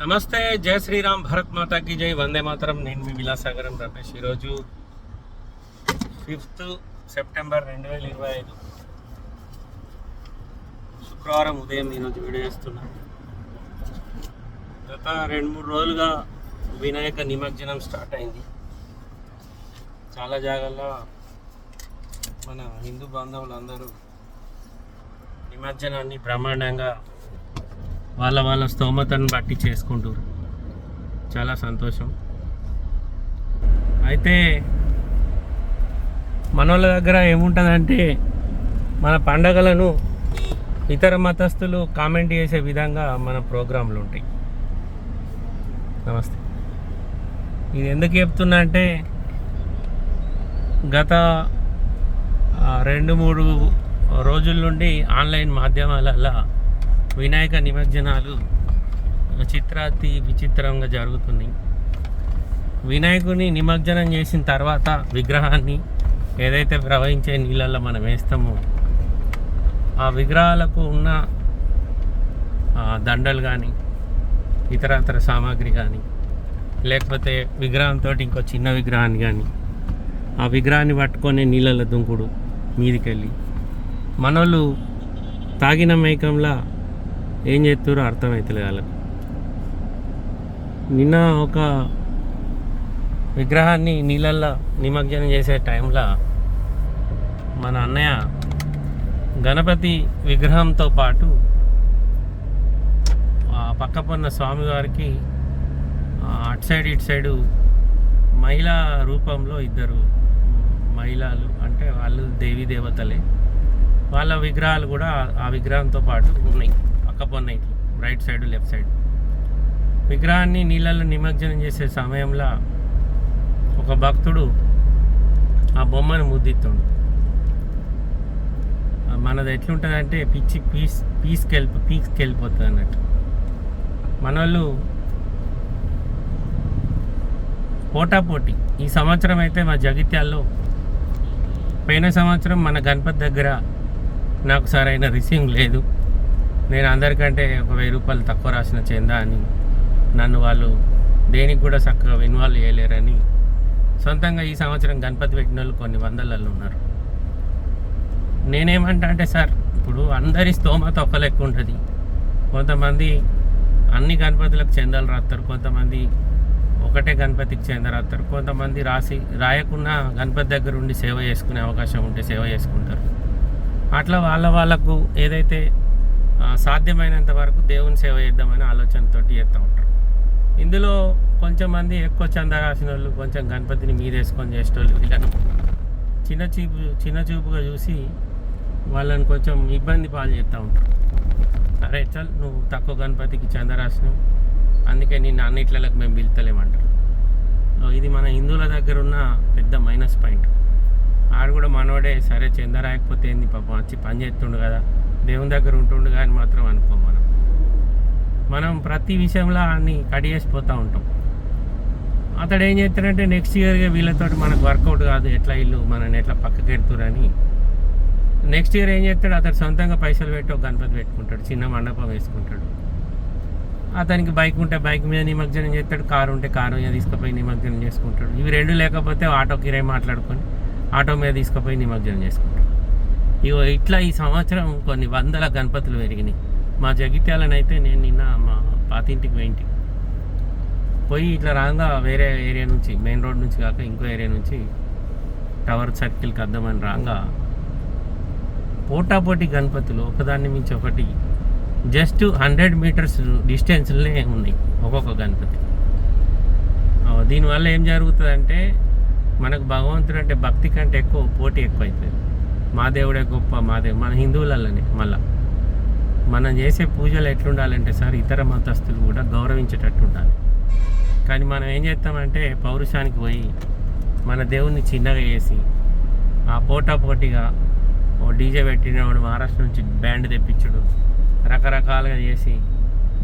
నమస్తే జై శ్రీరామ్ భరత్ మాతాకి జై. వందే మాతరం. నేను మీ విలాసాగరం రమేష్. ఈరోజు ఫిఫ్త్ సెప్టెంబర్ రెండు వేల ఇరవై ఐదు. శుక్రవారం ఉదయం ఈరోజు వీడియో చేస్తున్నాను గత రెండు మూడు రోజులుగా వినాయక నిమజ్జనం స్టార్ట్ అయింది. చాలా జాగాల్లో మన హిందూ బాంధవులందరూ నిమజ్జనాన్ని బ్రహ్మాండంగా వాళ్ళ వాళ్ళ స్తోమతను బట్టి చేసుకుంటారు చాలా సంతోషం. అయితే మన వాళ్ళ దగ్గర ఏముంటుందంటే మన పండగలను ఇతర మతస్థులు కామెంట్ చేసే విధంగా మన ప్రోగ్రాంలు ఉంటాయి. నమస్తే. ఇది ఎందుకు చెప్తున్నా అంటే గత రెండు మూడు రోజుల నుండి ఆన్లైన్ మాధ్యమాలలో వినాయక నిమజ్జనాలు చిత్రాతి విచిత్రంగా జరుగుతున్నాయి. వినాయకుని నిమజ్జనం చేసిన తర్వాత విగ్రహాన్ని ఏదైతే ప్రవహించే నీళ్ళల్లో మనం వేస్తామో ఆ విగ్రహాలకు ఉన్న దండలు కానీ ఇతరతర సామాగ్రి కానీ లేకపోతే విగ్రహంతో ఇంకో చిన్న విగ్రహాన్ని కానీ ఆ విగ్రహాన్ని పట్టుకొని నీళ్ళలో దుంకుడు మీదికెళ్ళి. మనోళ్ళు తాగిన మేకంలా ఏం చేస్తారో అర్థమవుతుంది వాళ్ళకి. నిన్న ఒక విగ్రహాన్ని నీళ్ళల్లో నిమజ్జనం చేసే టైంలో మన అన్నయ్య గణపతి విగ్రహంతో పాటు ఆ పక్కపన్న స్వామివారికి అటు సైడ్ ఇటు సైడు మహిళా రూపంలో ఇద్దరు మహిళలు అంటే వాళ్ళు దేవీ దేవతలే. వాళ్ళ విగ్రహాలు కూడా ఆ విగ్రహంతో పాటు ఉన్నాయి. పక్క ఉన్నాయి రైట్ సైడ్ లెఫ్ట్ సైడ్ విగ్రహాన్ని నీళ్ళల్లో నిమజ్జనం చేసే సమయంలో ఒక భక్తుడు ఆ బొమ్మను ముద్దిస్తుండు. మనది ఎట్లుంటుందంటే పిచ్చి పీస్ పీస్కి వెళ్ళి పీక్స్కి వెళ్ళిపోతుంది అన్నట్టు మన వాళ్ళు పోటాపోటీ. ఈ సంవత్సరం అయితే మా జగిత్యాల్లో పోయిన సంవత్సరం మన గణపతి దగ్గర నాకు సరైన రిసీవింగ్ లేదు. నేను అందరికంటే ఒక వెయ్యి రూపాయలు తక్కువ రాసిన చెందా అని నన్ను వాళ్ళు దేనికి కూడా చక్కగా ఇన్వాల్వ్ చేయలేరని సొంతంగా ఈ సంవత్సరం గణపతి పెట్టిన వాళ్ళు కొన్ని వందలలో ఉన్నారు. నేనేమంటా అంటే సార్ ఇప్పుడు అందరి స్తోమత ఒక లెక్క ఉంటుంది. కొంతమంది అన్ని గణపతులకు చెందాలు రాస్తారు కొంతమంది ఒకటే గణపతికి చెంద రాస్తారు కొంతమంది రాసి రాయకుండా గణపతి దగ్గర ఉండి సేవ చేసుకునే అవకాశం ఉంటే సేవ చేసుకుంటారు. అట్లా వాళ్ళ వాళ్ళకు ఏదైతే సాధ్యమైనంత వరకు దేవుని సేవ చేద్దామని ఆలోచనతోటి చేస్తూ ఉంటారు. ఇందులో కొంచెం మంది ఎక్కువ చందా రాసిన వాళ్ళు కొంచెం గణపతిని మీదేసుకొని చేసేటోళ్ళు వీళ్ళను చిన్న చూపు చిన్న చూపుగా చూసి వాళ్ళని కొంచెం ఇబ్బంది పాలు చేస్తూ ఉంటారు. అరే చల్ నువ్వు తక్కువ గణపతికి చంద రాసినావు. అందుకే నిన్ను అన్నిట్లకి మేము పిలుతలేమంటారు ఇది మన హిందువుల దగ్గర ఉన్న పెద్ద మైనస్ పాయింట్. ఆడు కూడా మనోడే సరే చంద రాయకపోతే ఏంది పాపం వచ్చి పని చేస్తుండు కదా. దేవుని దగ్గర ఉంటుండు కానీ మాత్రం అనుకోం మనం. మనం ప్రతి విషయంలో అన్ని కడిగేసిపోతూ ఉంటాం. అతడు ఏం చేస్తాడంటే నెక్స్ట్ ఇయర్గా వీళ్ళతో మనకు వర్కౌట్ కాదు ఎట్లా ఇల్లు మనని ఎట్లా పక్కకి ఎడుతురని. నెక్స్ట్ ఇయర్ ఏం చేస్తాడు? అతడు సొంతంగా పైసలు పెట్టి ఒక గణపతి పెట్టుకుంటాడు చిన్న మండపం వేసుకుంటాడు. అతనికి బైక్ ఉంటే బైక్ మీద నిమజ్జనం చేస్తాడు కారు ఉంటే కారు మీద తీసుకుపోయి నిమజ్జనం చేసుకుంటాడు. ఇవి రెండు లేకపోతే ఆటో కిరాయి మాట్లాడుకొని ఆటో మీద తీసుకుపోయి నిమజ్జనం చేసుకుంటాడు. ఇగో ఇట్లా ఈ సంవత్సరం కొన్ని వందల గణపతులు పెరిగినాయి. మా జగిత్యాలనైతే నేను నిన్న మా పాతింటికి పోయింటి. పోయి ఇట్లా రాగా వేరే ఏరియా నుంచి మెయిన్ రోడ్ నుంచి కాక ఇంకో ఏరియా నుంచి టవర్ సర్కిల్కి అద్దామని రాగా పోటాపోటీ గణపతులు ఒకదాన్ని మించి ఒకటి జస్ట్ హండ్రెడ్ మీటర్స్ డిస్టెన్స్లోనే ఉన్నాయి ఒక్కొక్క గణపతి. దీనివల్ల ఏం జరుగుతుందంటే మనకు భగవంతుడు అంటే భక్తి కంటే ఎక్కువ పోటీ ఎక్కువ అవుతుంది మా దేవుడే గొప్ప మా దేవుడు మన హిందువులలోనే మళ్ళా. మనం చేసే పూజలు ఎట్లుండాలంటే సార్ ఇతర మతస్థులు కూడా గౌరవించేటట్టు ఉండాలి. కానీ మనం ఏం చేస్తామంటే పౌరుషానికి పోయి మన దేవుణ్ణి చిన్నగా చేసి ఆ పోటా పోటీగా ఓ డీజే పెట్టినవాడు మహారాష్ట్ర నుంచి బ్యాండ్ తెప్పించుడు. రకరకాలుగా చేసి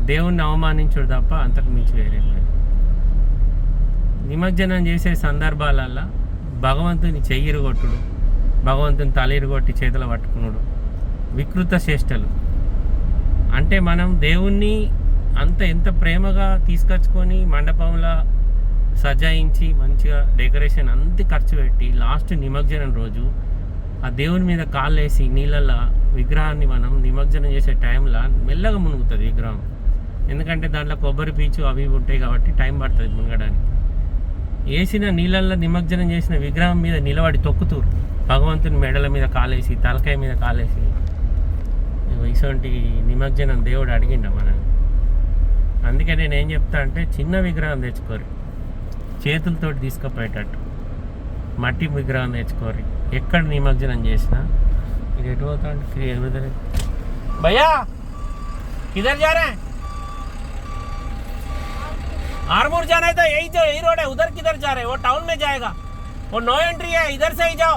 దేవుణ్ణి అవమానించుడు తప్ప అంతకు మించి వేరే నిమజ్జనం చేసే సందర్భాలల్లో భగవంతుని చెయ్యిరు కొట్టుడు. భగవంతుని తలీరు కొట్టి చేతులు పట్టుకున్నాడు వికృత చేష్టలు. అంటే మనం దేవుణ్ణి అంత ఎంత ప్రేమగా తీసుకొచ్చుకొని మండపంలో సజాయించి మంచిగా డెకరేషన్ అంత ఖర్చు పెట్టి లాస్ట్ నిమజ్జనం రోజు ఆ దేవుని మీద కాళ్ళేసి నీళ్ళల్లో విగ్రహాన్ని మనం నిమజ్జనం చేసే టైంలో మెల్లగా మునుగుతుంది విగ్రహం. ఎందుకంటే దాంట్లో కొబ్బరి పీచు అవి ఉంటాయి కాబట్టి టైం పడుతుంది మునగడానికి. వేసిన నీళ్ళల్లో నిమజ్జనం చేసిన విగ్రహం మీద నిలబడి తొక్కుతూరు. భగవంతుని మెడల మీద కాలేసి తలకాయ మీద కాలేసి ఇగో ఇటువంటి నిమజ్జనం దేవుడు అడిగిండ మనల్ని అందుకే నేను ఏం చెప్తా అంటే చిన్న విగ్రహం తెచ్చుకోరు చేతులతోటి తీసుకుపోయేటట్టు మట్టి విగ్రహం తెచ్చుకోరు ఎక్కడ నిమజ్జనం చేసినా ఇది ఎటు పోతా అంటే ఎగురుదలే భయ్యా किधर जा रहे हैं आरमूर जाना है तो यही जो यही रोड है उधर किधर जा रहे हैं वो टाउन में जाएगा वो नो एंट्री है इधर से ही जाओ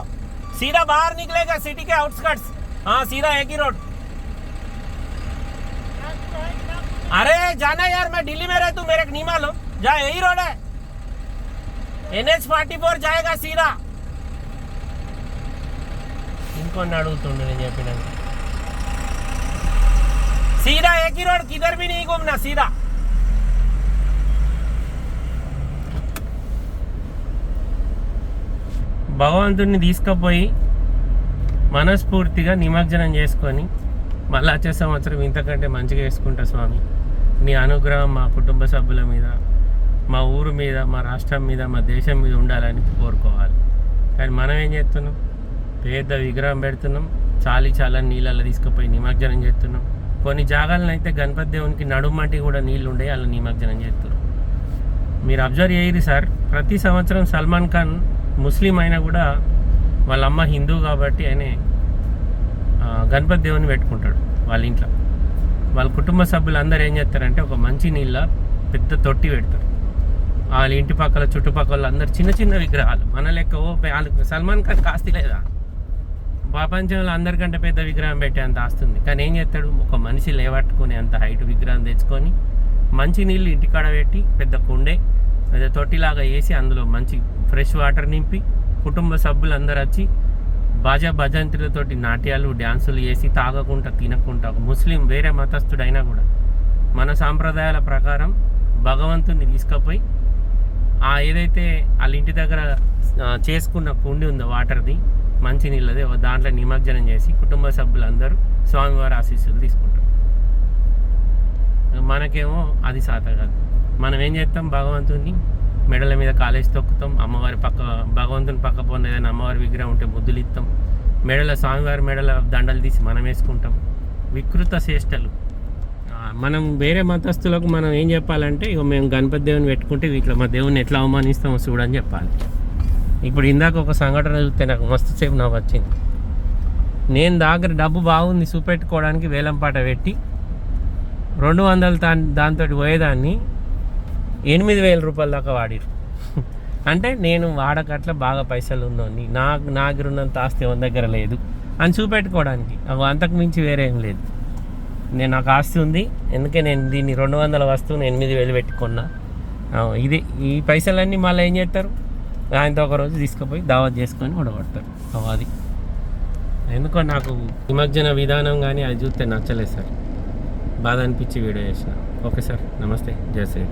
सीधा बाहर निकलेगा सिटी के आउटस्कर्ट्स हाँ सीधा एक ही रोड अरे जाना यार मैं दिल्ली में रहता हूँ मेरे को नहीं मालूम जा यही रोड है एन एच फोर्टी फोर जाएगा सीधा ఇంకొన్ని అడుగుతుండే నేను చెప్పినాక सीधा एक ही रोड किधर भी नहीं घूमना భగవంతుడిని తీసుకుపోయి మనస్ఫూర్తిగా నిమజ్జనం చేసుకొని మళ్ళీ వచ్చే సంవత్సరం ఇంతకంటే మంచిగా వేసుకుంటా స్వామి. నీ అనుగ్రహం మా కుటుంబ సభ్యుల మీద మా ఊరు మీద మా రాష్ట్రం మీద మా దేశం మీద ఉండాలని కోరుకోవాలి. కానీ మనం ఏం చేస్తున్నాం? పెద్ద విగ్రహం పెడుతున్నాం. చాలి చాలా నీళ్ళల్లో తీసుకుపోయి నిమజ్జనం చేస్తున్నాం. కొన్ని జాగాలను అయితే గణపతి దేవునికి నడుమంటి కూడా నీళ్ళు ఉండే అలా నిమజ్జనం చేస్తున్నారు మీరు అబ్జర్వ్ చేయరు సార్. ప్రతి సంవత్సరం సల్మాన్ ఖాన్ ముస్లిం అయినా కూడా వాళ్ళ అమ్మ హిందూ కాబట్టి ఆయన గణపతి దేవుని పెట్టుకుంటాడు వాళ్ళ ఇంట్లో. వాళ్ళ కుటుంబ సభ్యులు అందరూ ఏం చేస్తారంటే ఒక మంచి నీళ్ళ పెద్ద తొట్టి పెడతారు. వాళ్ళ ఇంటి పక్కల చుట్టుపక్కల అందరు చిన్న చిన్న విగ్రహాలు. మన లెక్క ఓ వాళ్ళకి సల్మాన్ ఖాన్ కాస్తి లేదా? ప్రపంచంలో అందరికంటే పెద్ద విగ్రహం పెట్టే అంత ఆస్తుంది కానీ ఏం చేస్తాడు? ఒక మనిషి లేవట్టుకునే అంత హైట్ విగ్రహం తెచ్చుకొని మంచి నీళ్ళు ఇంటికాడ పెట్టి పెద్ద కుండే పెద్ద తొట్టిలాగా వేసి అందులో మంచి ఫ్రెష్ వాటర్ నింపి కుటుంబ సభ్యులందరూ వచ్చి బాజా భజంత్రులతోటి నాట్యాలు డ్యాన్సులు వేసి తాగకుండా తినకుండా ఒక ముస్లిం వేరే మతస్థుడైనా కూడా మన సాంప్రదాయాల ప్రకారం భగవంతుని తీసుకుపోయి ఆ ఏదైతే వాళ్ళ ఇంటి దగ్గర చేసుకున్న కుండి ఉందో వాటర్ది మంచి నీళ్ళది దాంట్లో నిమజ్జనం చేసి కుటుంబ సభ్యులందరూ స్వామివారి ఆశీస్సులు తీసుకుంటారు. మనకేమో అది సాత కాదు. మనం ఏం చేస్తాం? భగవంతుని మెడల మీద కాలేజ్ తొక్కుతాం అమ్మవారి పక్క భగవంతుని పక్క పోన్న ఏదైనా అమ్మవారి విగ్రహం ఉంటే బుద్ధులు ఇస్తాం మెడల స్వామివారి మెడల దండలు తీసి మనం వేసుకుంటాం. వికృత చేష్టలు. మనం వేరే మతస్థులకు మనం ఏం చెప్పాలంటే ఇక మేము గణపతి దేవుని పెట్టుకుంటే ఇట్లా మా దేవుని ఎట్లా అవమానిస్తామో చూడని చెప్పాలి. ఇప్పుడు ఇందాక ఒక సంఘటన చూస్తే నాకు మస్తు సేపు నవ్వు వచ్చింది. నేను దగ్గర డబ్బు బాగుంది చూపెట్టుకోవడానికి వేలంపాట పెట్టి రెండు వందలు దా దాంతో పోయేదాన్ని. ఎనిమిది వేల రూపాయల దాకా వాడిరు అంటే నేను వాడకట్ల బాగా పైసలు ఉందని నాకు నా దగ్గర ఉన్నంత ఆస్తి మన దగ్గర లేదు. అని చూపెట్టుకోవడానికి. అవి అంతకు మించి వేరే లేదు. నేను నాకు ఆస్తి ఉంది. ఎందుకే నేను దీన్ని రెండు వందల వస్తువుని ఎనిమిది వేలు పెట్టుకున్నా. ఇది ఈ పైసలన్నీ మళ్ళీ ఏం చేస్తారు ఆయనతో ఒక రోజు తీసుకుపోయి దావత్ చేసుకొని ఉడగొడతారు అది. ఎందుకో నాకు నిమజ్జన విధానం కానీ అది చూస్తే నచ్చలేదు సార్. బాధ అనిపించి వీడియో చేసిన. Okay sir. నమస్తే. జయ శ్రీ